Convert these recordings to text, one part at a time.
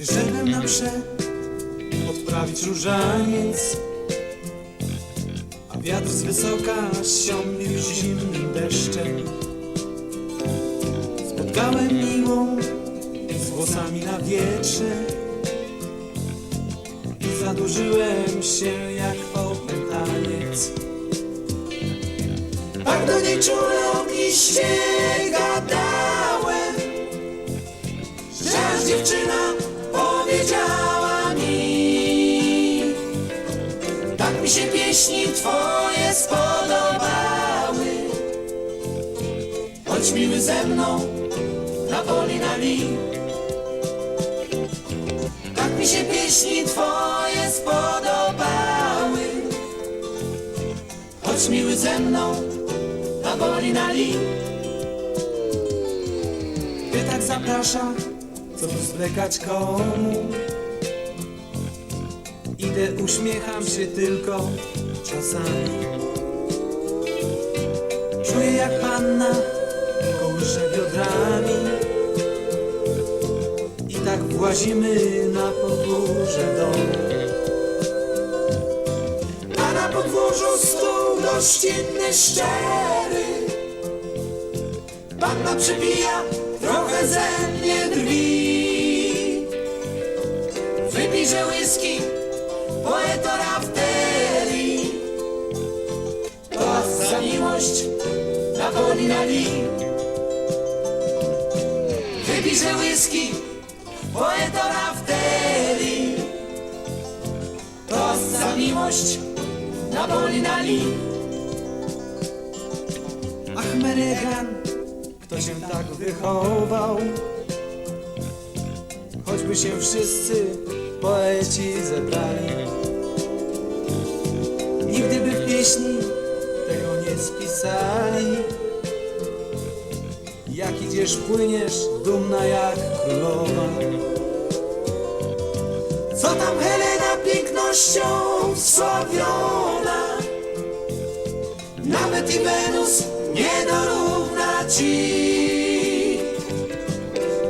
Wyszedłem na mszę odprawić różaniec. A wiatr z wysoka siąbił zimnym deszczem. Spotkałem miłą z włosami na wietrze. I zadłużyłem się jak opętaniec. Tak do niej czule ogniście gadałem że dziewczyna się pieśni twoje spodobały. Chodź miły ze mną na woli na li. Tak mi się pieśni twoje spodobały. Chodź miły ze mną na woli na li. Gdy tak zaprasza, co tu zwlekać komu? Idę, uśmiecham się tylko czasami. Czuję jak panna kołysze biodrami. I tak włazimy na podwórze domu. A na podwórzu stół gościnny, szczery. Panna przybija trochę ze mnie drwi Wypijże whisky, poetora w terii Toast za miłość, na woli na li Wypijże whisky, poetora w terii Toast za miłość, na woli na li Ach, Meregan, kto się tak wychował? Choćby się wszyscy poeci zebrali. Pieśni tego nie spisali. Jak idziesz, płyniesz, dumna jak królowa. Co tam Helena pięknością wsławiona? Nawet i Wenus nie dorówna ci.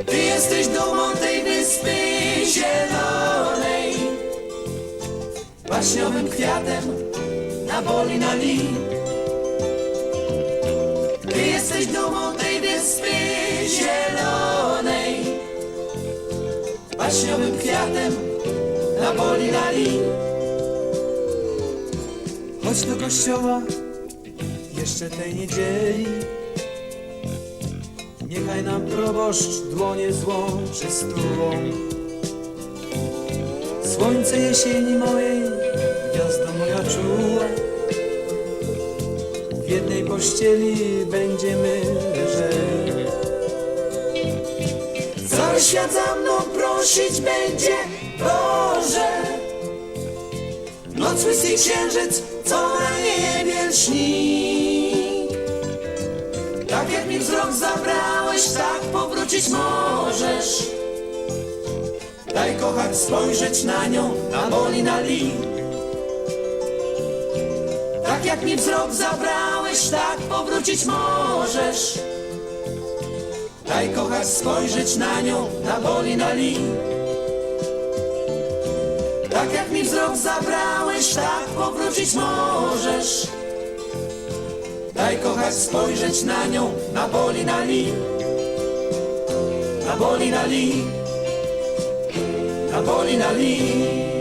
Ty jesteś dumą tej wyspy zielonej. Baśniowym kwiatem na boli na. Ty jesteś dumą tej wyspy zielonej. Baśniowym kwiatem na boli na li. Chodź do kościoła jeszcze tej niedzieli. Niechaj nam proboszcz dłonie złączy z. Słońce jesieni mojej, czuła. W jednej pościeli będziemy leżeli. Cały świat za mną prosić będzie, Boże. Noc łysy księżyc, co na niebie lśni. Tak jak mi wzrok zabrałeś, tak powrócić możesz. Daj kochać spojrzeć na nią, na boli na li. Tak jak mi wzrok zabrałeś, tak powrócić możesz. Daj kochać spojrzeć na nią, na boli na li. Tak jak mi wzrok zabrałeś, tak powrócić możesz. Daj kochać spojrzeć na nią, na boli na li. Na boli na li. Na boli na li.